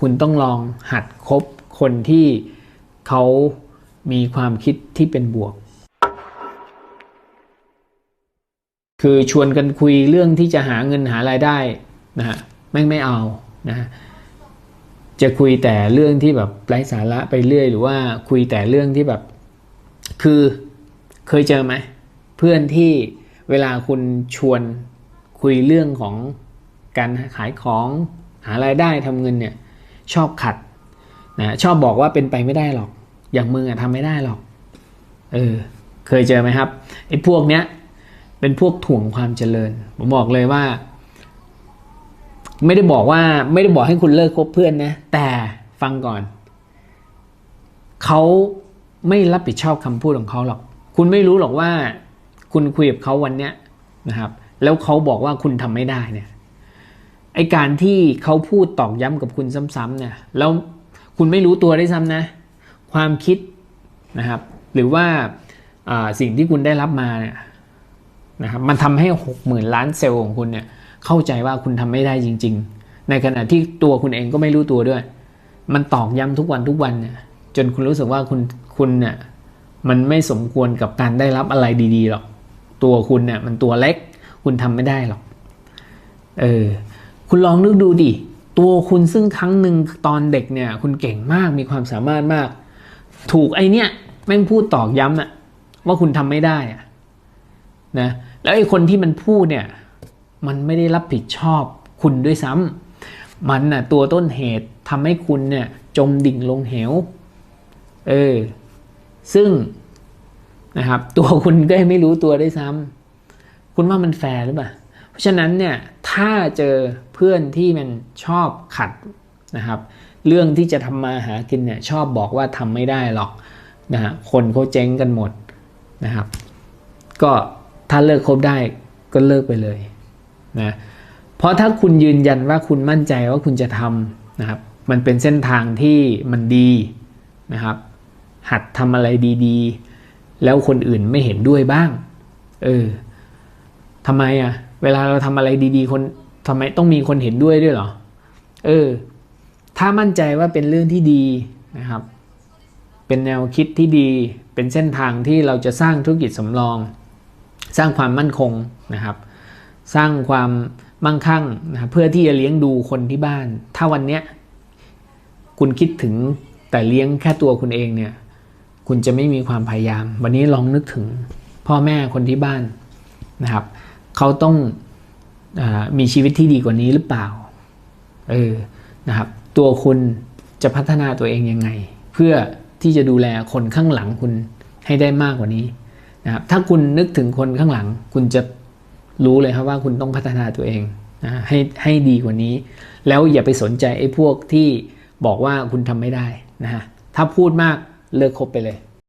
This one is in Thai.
คุณต้องลองหัดคบคนที่เขามีความคิดที่เป็นบวก คือชวนกันคุยเรื่องที่จะหาเงินหารายได้นะฮะแม่งไม่เอานะฮะจะคุยแต่เรื่องที่แบบไร้สาระไปเรื่อย หรือว่าคุยแต่เรื่องที่แบบ คือเคยเจอไหมเพื่อนที่เวลาคุณชวนคุยเรื่องของการขายของหารายได้ทำเงินเนี่ย ชอบขัดนะชอบบอกว่าเป็นไปไม่ได้หรอก อย่างมึงอะทำไม่ได้หรอก เออ เคยเจอไหมครับไอ้พวกเนี้ย เป็นพวกถ่วงความเจริญ ผมบอกเลยว่า ไม่ได้บอกว่าไม่ได้บอกให้คุณเลิกคบเพื่อนนะ แต่ฟังก่อน เขาไม่รับผิดชอบคำพูดของเขาหรอก คุณไม่รู้หรอกว่า คุณคุยกับเขาวันเนี้ยนะครับ แล้วเขาบอกว่าคุณทำไม่ได้เนี่ย ไอการที่เขาพูดตอกย้ำกับคุณซ้ำๆเนี่ยแล้วคุณไม่รู้ตัวได้ซ้ำนะ ความคิดนะครับ หรือว่าอ่าสิ่งที่คุณได้รับมาเนี่ยนะครับมันทำให้หกหมื่นล้านเซลล์ของคุณเนี่ยเข้าใจว่าคุณทำไม่ได้จริง ๆ ในขณะที่ตัวคุณเองก็ไม่รู้ตัวด้วย มันตอกย้ำทุกวันทุกวันเนี่ยจนคุณรู้สึกว่าคุณคุณเนี่ยมันไม่สมควรกับการได้รับอะไรดีๆหรอกตัวคุณเนี่ยมันตัวเล็กคุณทำไม่ได้หรอกเออ คุณลองนึกดูดิ ตัวคุณซึ่งครั้งหนึ่งตอนเด็กเนี่ย คุณเก่งมากมีความสามารถมาก ถูกไอเนี่ยแม่งพูดตอกย้ำอะว่าคุณทำไม่ได้อะนะแล้วไอคนที่มันพูดเนี่ย มันไม่ได้รับผิดชอบคุณด้วยซ้ำมันน่ะตัวต้นเหตุทำให้คุณเนี่ยจมดิ่งลงเหว เออ ซึ่งนะครับ ตัวคุณก็ไม่รู้ตัวด้วยซ้ำคุณว่ามันแฟร์หรือเปล่า ราะฉะนั้นเนี่ยถ้าเจอเพื่อนที่มันชอบขัดนะครับ เรื่องที่จะทำมาหากินเนี่ยชอบบอกว่าทำไม่ได้หรอกนะฮะคนเขาเจ๊งกันหมดนะครับ ก็ถ้าเลิกคบได้ก็เลิกไปเลยนะเพราะถ้าคุณยืนยันว่าคุณมั่นใจว่าคุณจะทำนะครับ มันเป็นเส้นทางที่มันดีนะครับ หัดทำอะไรดีๆ แล้วคนอื่นไม่เห็นด้วยบ้าง เออทำไมอะ่ะ เวลาเราทำอะไรดีๆ คนทำไมต้องมีคนเห็นด้วยด้วยหรอ เออ ถ้ามั่นใจว่าเป็นเรื่องที่ดีนะครับ เป็นแนวคิดที่ดี เป็นเส้นทางที่เราจะสร้างธุรกิจสำรอง สร้างความมั่นคงนะครับ สร้างความมั่งคั่งนะครับเพื่อที่จะเลี้ยงดูคนที่บ้าน ถ้าวันเนี้ยคุณคิดถึงแต่เลี้ยงแค่ตัวคุณเองเนี่ย คุณจะไม่มีความพยายาม วันนี้ลองนึกถึงพ่อแม่คนที่บ้านนะครับ เขาต้องอมีชีวิตที่ดีกว่านี้หรือเปล่า เออ นะครับ ตัวคุณจะพัฒนาตัวเองยังไง เพื่อที่จะดูแลคนข้างหลังคุณให้ได้มากกว่านี้นะครับ ถ้าคุณนึกถึงคนข้างหลัง คุณจะรู้เลยครับว่าคุณต้องพัฒนาตัวเองนะให้ให้ดีกว่านี้ แล้วอย่าไปสนใจไอ้พวกที่บอกว่าคุณทำไม่ได้นะฮะ ถ้าพูดมากเลิกคบไปเลย